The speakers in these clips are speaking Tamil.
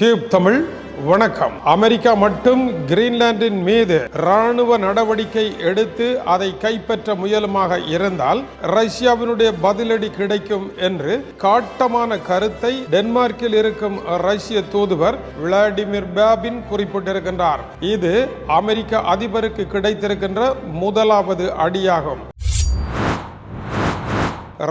டியூப் தமிழ் வணக்கம். அமெரிக்கா மட்டும் கிரீன்லாந்தின் மீது ராணுவ நடவடிக்கை எடுத்து அதை கைப்பற்ற முயலுமாக இருந்தால் ரஷ்யாவினுடைய பதிலடி கிடைக்கும் என்று காட்டமான கருத்தை டென்மார்க்கில் இருக்கும் ரஷ்ய தூதுவர் விளாடிமிர் பேபின் குறிப்பிட்டிருக்கின்றார். இது அமெரிக்க அதிபருக்கு கிடைத்திருக்கின்ற முதலாவது அடியாகும்.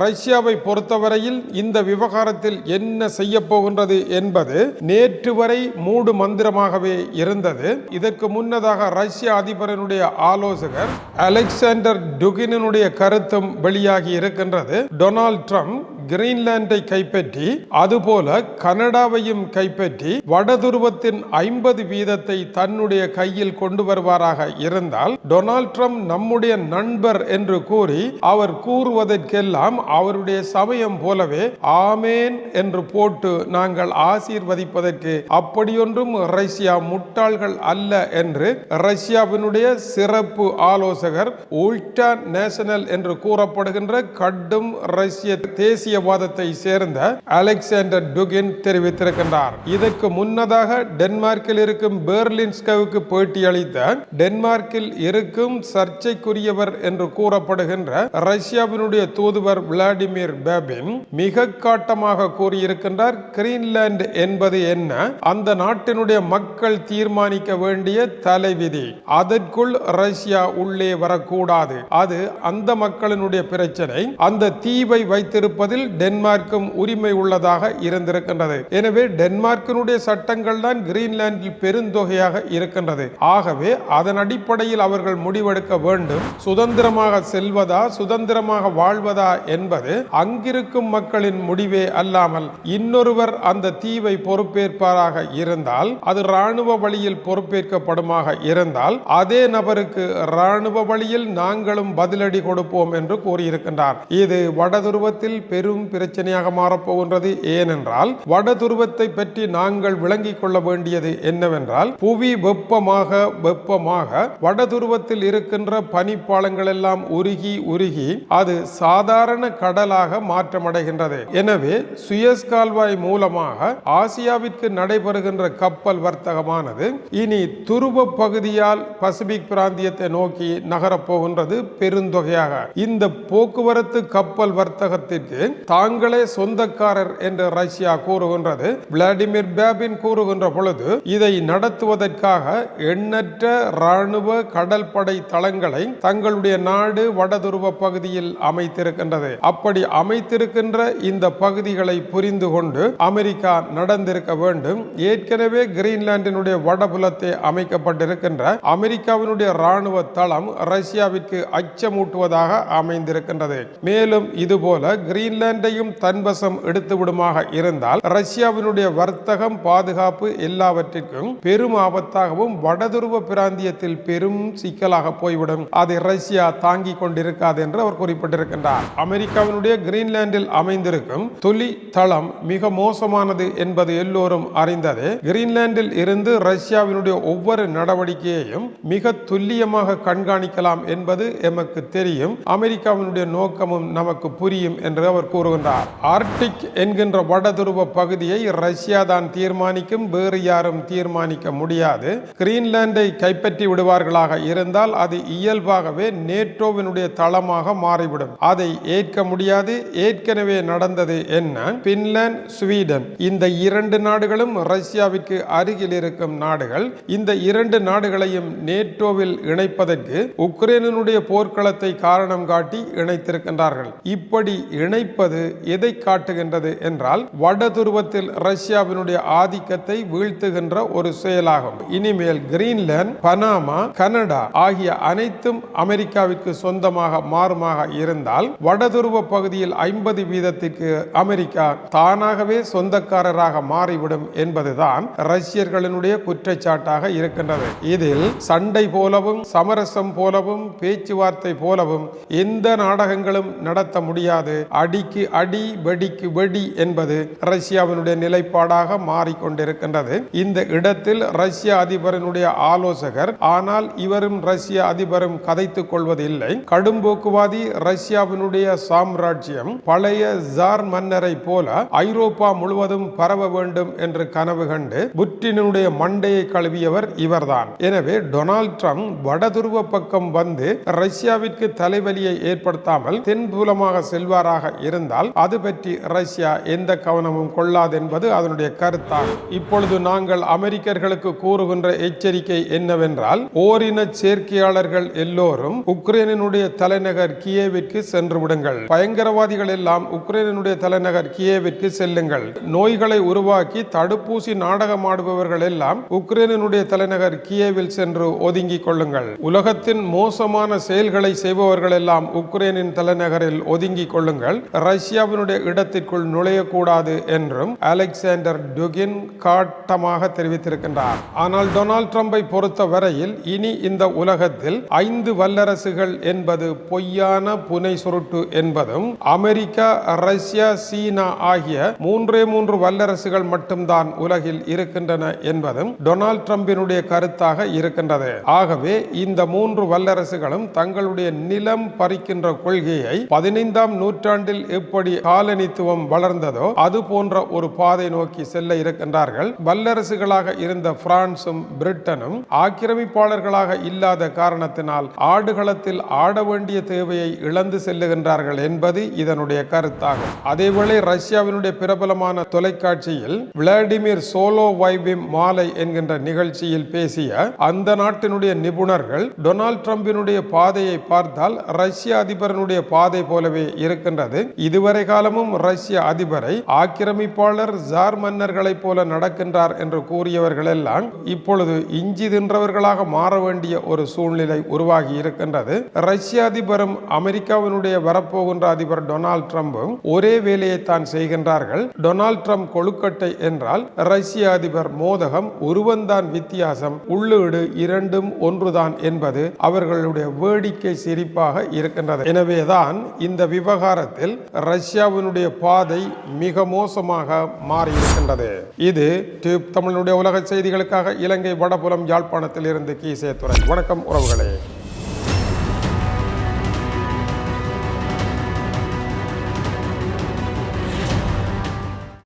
ரஷ்யாவை பொறுத்தவரையில் இந்த விவகாரத்தில் என்ன செய்ய போகின்றது என்பது நேற்று வரை மூடு மந்திரமாகவே இருந்தது. இதற்கு முன்னதாக ரஷ்ய அதிபரனுடைய ஆலோசகர் அலெக்சாண்டர் டுகினனுடைய கருத்தும் வெளியாகி இருக்கின்றது. டொனால்ட் ட்ரம்ப் கிரீன்லாண்டை கைப்பற்றி அதுபோல கனடாவையும் கைப்பற்றி வடதுருவத்தின் ஐம்பது வீதத்தை தன்னுடைய கையில் கொண்டு வருவாராக இருந்தால் டொனால்ட் ட்ரம்ப் நம்முடைய நண்பர் என்று கூறி அவர் கூறுவதற்கெல்லாம் நாம் அவருடைய சமயம் போலவே ஆமேன் என்று போட்டு நாங்கள் ஆசீர்வதிப்பதற்கு அப்படியொன்றும் ரஷ்யா முட்டாள்கள் அல்ல என்று ரஷ்யாவினுடைய சிறப்பு ஆலோசகர் உல்டா நேஷனல் என்று கூறப்படுகின்ற கடும் ரஷ்ய தேசியவாதத்தை சேர்ந்த அலெக்சாண்டர் டுகின் தெரிவித்திருக்கின்றார். இதற்கு முன்னதாக டென்மார்க்கில் இருக்கும் பெர்லின்ஸ்கவுக்கு பேட்டியளித்த டென்மார்க்கில் இருக்கும் சர்ச்சைக்குரியவர் என்று கூறப்படுகின்ற ரஷ்யாவினுடைய தூதுவர் விளாடிமிர் பேபின் மிக காட்டமாக கூறியிருக்கின்றார் கிரீன்லாந்து என்பது என்ன? அந்த நாட்டினுடைய மக்கள் தீர்மானிக்க வேண்டிய தலைவிதி. அதற்குள் ரஷ்யா உள்ளே வரக்கூடாது. அது அந்த மக்களினுடைய பிரச்சனை. அந்த தீவை வைத்திருப்பதில் டென்மார்க்கும் உரிமை உள்ளதாக இருந்திருக்கின்றது. எனவே டென்மார்க்கினுடைய சட்டங்கள் தான் கிரீன்லாந்தில் பெருந்தொகையாக இருக்கின்றது. ஆகவே அதன் அடிப்படையில் அவர்கள் முடிவெடுக்க வேண்டும். சுதந்திரமாக செல்வதா சுதந்திரமாக வாழ்வதா என்பது அங்கிருக்கும் மக்களின் முடிவே அல்லாமல் இன்னொருவர் அந்த தீவை பொறுப்பேற்பாராக இருந்தால் அது ராணுவ வழியில் பொறுப்பேற்கப்படுமாக இருந்தால் அதே நபருக்கு ராணுவ வழியில் நாங்களும் பதிலடி கொடுப்போம் என்று கூறியிருக்கின்றார். இது வடதுருவத்தில் பெரும் பிரச்சனையாக மாறப்போகின்றது. ஏனென்றால் வடதுருவத்தை பற்றி நாங்கள் விளங்கிக் கொள்ள வேண்டியது என்னவென்றால் புவி வெப்பமாக வெப்பமாக வடதுருவத்தில் இருக்கின்ற பனிப்பாலங்கள் எல்லாம் உருகி உருகி அது சாதாரண கடலாக மாற்றமடைகின்றது. எனவே சுயஸ் கால்வாய் மூலமாக ஆசியாவிற்கு நடைபெறுகின்ற கப்பல் வர்த்தகமானது இனி துருவ பகுதியால் பசிபிக் பிராந்தியத்தை நோக்கி நகரப்போகின்றது பெருந்தொகையாக. இந்த போக்குவரத்து கப்பல் வர்த்தகத்திற்கு தாங்களே சொந்தக்காரர் என்று ரஷ்யா கூறுகின்றது. விளாடிமிர் பேபின் கூறுகின்ற பொழுது இதை நடத்துவதற்காக எண்ணற்ற ராணுவ கடற்படை தளங்களை தங்களுடைய நாடு வடதுருவ பகுதியில் அமைத்திருக்கின்றது. அப்படி அமைத்திருக்கின்ற இந்த பகுதிகளை புரிந்து கொண்டு அமெரிக்கா நடந்திருக்க வேண்டும். ஏற்கனவே கிரீன்லாண்டினுடைய வடபுலத்தை அமைக்கப்பட்டிருக்கின்ற அமெரிக்காவினுடைய ராணுவ தளம் ரஷ்யாவிற்கு அச்சமூட்டுவதாக அமைந்திருக்கின்றது. மேலும் இதுபோல கிரீன்லாந்தையும் தன்வசம் எடுத்து விடுமாக இருந்தால் ரஷ்யாவினுடைய வர்த்தகம் பாதுகாப்பு எல்லாவற்றிற்கும் பெரும் ஆபத்தாகவும் வடதுருவ பிராந்தியத்தில் பெரும் சிக்கலாக போய்விடும். அதை ரஷ்யா தாங்கிக் கொண்டிருக்காது என்று அவர் குறிப்பிட்டிருக்கின்றார். அமெரிக்க அமெரிக்காவினுடைய கிரீன்லாந்தில் அமைந்திருக்கும் தொலி தளம் மிக மோசமானது என்பது எல்லோரும் அறிந்ததே. கிரீன்லாந்தில் இருந்து ரஷ்யாவினுடைய ஒவ்வொரு நடவடிக்கையையும் மிக துல்லியமாக கண்காணிக்கலாம் என்பது எமக்கு தெரியும். அமெரிக்காவினுடைய நோக்கமும் நமக்கு புரியும் என்று அவர் கூறுகின்றார். ஆர்டிக் என்கின்ற வடதுருவ பகுதியை ரஷ்யா தான் தீர்மானிக்கும் வேறு யாரும் தீர்மானிக்க முடியாது. கிரீன்லாந்தை கைப்பற்றி விடுவார்களாக இருந்தால் அது இயல்பாகவே நேட்டோவினுடைய தளமாக மாறிவிடும். அதை ஏற்க முடியாது. ஏற்கனவே நடந்தது என்ன பின்லாந்து ஸ்வீடன். இந்த இரண்டு நாடுகளும் ரஷ்யாவிற்கு அருகில் இருக்கும் நாடுகள். இந்த இரண்டு நாடுகளையும் நேட்டோவில் இணைப்பதற்கு உக்ரைனுடைய போர்க்களத்தை காரணம் காட்டி இணைத்திருக்கின்றார்கள். இப்படி இணைப்பது எதை காட்டுகின்றது என்றால் வடதுருவத்தில் ரஷ்யாவினுடைய ஆதிக்கத்தை வீழ்த்துகின்ற ஒரு செயலாகும். இனிமேல் கிரீன்லாந்து பனாமா கனடா ஆகிய அனைத்தும் அமெரிக்காவிற்கு சொந்தமாக மாறுமாக இருந்தால் வடதுருவ பகுதியில் ஐம்பது வீதத்திற்கு அமெரிக்கா தானாகவே சொந்தக்காரராக மாறிவிடும் என்பதுதான் ரஷ்யர்களினுடைய குற்றச்சாட்டாக இருக்கின்றது. இதில் சண்டை போலவும் சமரசம் போலவும் பேச்சுவார்த்தை போலவும் எந்த நாடகங்களும் நடத்த முடியாது. அடிக்கு அடி வெடிக்கு வெடி என்பது ரஷ்யாவினுடைய நிலைப்பாடாக மாறிக்கொண்டிருக்கின்றது. இந்த இடத்தில் ரஷ்ய அதிபரனுடைய ஆலோசகர் ஆனால் இவரும் ரஷ்ய அதிபரும் கதைத்துக் கொள்வதில்லை. கடும் போக்குவாதி ரஷ்யாவினுடைய சாம்ராஜ்யம் பழைய ஜார் மன்னரை போல ஐரோப்பா முழுவதும் பரவ வேண்டும் என்று கனவு கண்டு புட்டினுடைய மண்டையை கழுவியவர் இவர்தான். எனவே டொனால்ட் ட்ரம்ப் வடதுருவ பக்கம் வந்து ரஷ்யாவிற்கு தலைவலியை ஏற்படுத்தாமல் தென்புலமாக செல்வாராக இருந்தால் அது பற்றி ரஷ்யா எந்த கவனமும் கொள்ளாது என்பது அதனுடைய கருத்தாகும் இப்பொழுது நாங்கள் அமெரிக்கர்களுக்கு கூறுகின்ற எச்சரிக்கை என்னவென்றால் ஓரின சேர்க்கையாளர்கள் எல்லோரும் உக்ரைனினுடைய தலைநகர் கியேவிற்கு சென்று விடுங்கள். பயங்கரவாதிகள் எல்லாம் உக்ரைனுடைய தலைநகர் கியேவிற்கு செல்லுங்கள். நோய்களை உருவாக்கி தடுப்பூசி நாடகமாடுபவர்கள் எல்லாம் உக்ரைனுடைய தலைநகர் கியேவில் சென்று ஒதுங்கிக் கொள்ளுங்கள். உலகத்தின் மோசமான செயல்களை செய்பவர்கள் எல்லாம் உக்ரைனின் தலைநகரில் ஒதுங்கிக் கொள்ளுங்கள். ரஷ்யாவினுடைய இடத்திற்குள் நுழையக்கூடாது என்றும் அலெக்சாண்டர் டுகின் காட்டமாக தெரிவித்திருக்கின்றார். ஆனால் டொனால்ட் ட்ரம்பை பொறுத்த வரையில் இனி இந்த உலகத்தில் ஐந்து வல்லரசுகள் என்பது பொய்யான புனை சுருட்டு என்பதும் அமெரிக்கா ரஷ்யா சீனா ஆகிய மூன்றே மூன்று வல்லரசுகள் மட்டும்தான் உலகில் இருக்கின்றன என்பதும் டொனால்ட் ட்ரம்பினுடைய கருத்தாக இருக்கின்றது. ஆகவே இந்த மூன்று வல்லரசுகளும் தங்களுடைய நிலம் பறிக்கின்ற கொள்கையை பதினைந்தாம் நூற்றாண்டில் எப்படி காலனித்துவம் வளர்ந்ததோ அது போன்ற ஒரு பாதை நோக்கி செல்ல இருக்கின்றார்கள். வல்லரசுகளாக இருந்த பிரான்சும் பிரிட்டனும் ஆக்கிரமிப்பாளர்களாக இல்லாத காரணத்தினால் ஆடுகளத்தில் ஆட வேண்டிய தேவையை இழந்து செல்லுகின்றார்கள். என்பது இதனுடைய கருத்தாகும். அதேவேளை ரஷ்யாவினுடைய பிரபலமான தொலைக்காட்சியில் விளாடிமிர் சோலோ வைபிம் மாலை என்கின்ற நிகழ்ச்சியில் பேசிய அந்த நாட்டினுடைய நிபுணர்கள் டொனால்ட் ட்ரம்பினுடைய பாதையை பார்த்தால் ரஷ்ய அதிபரனுடைய பாதை போலவே இருக்கின்றது. இதுவரை காலமும் ரஷ்ய அதிபரை ஆக்கிரமிப்பாளர் ஜார் மன்னர்களைப் போல நடக்கின்றார் என்று கூறியவர்கள் எல்லாம் இப்பொழுது இஞ்சி தின்றவர்களாக மாற வேண்டிய ஒரு சூழ்நிலை உருவாகி இருக்கின்றது. ரஷ்ய அதிபரும் அமெரிக்காவினுடைய வரப்போ போகின்ற அதிபர் டொனால்ட் ட்ரம்பும் ஒரே வேலையை தான் செய்கின்றார்கள். டொனால்ட் ட்ரம்ப் கொழுக்கட்டை என்றால் ரஷ்ய அதிபர் மோதகம் உருவந்தான் வித்தியாசம். உள்ளீடு இரண்டும் ஒன்றுதான் என்பது அவர்களுடைய வேடிக்கை சிரிப்பாக இருக்கின்றது. எனவேதான் இந்த விவகாரத்தில் ரஷ்யாவினுடைய பாதை மிக மோசமாக மாறியிருக்கின்றது. இது டியூப் தமிழனுடைய உலக செய்திகளுக்காக இலங்கை வடபுலம் யாழ்ப்பாணத்தில் இருந்து கீசே துறை வணக்கம் உறவுகளே.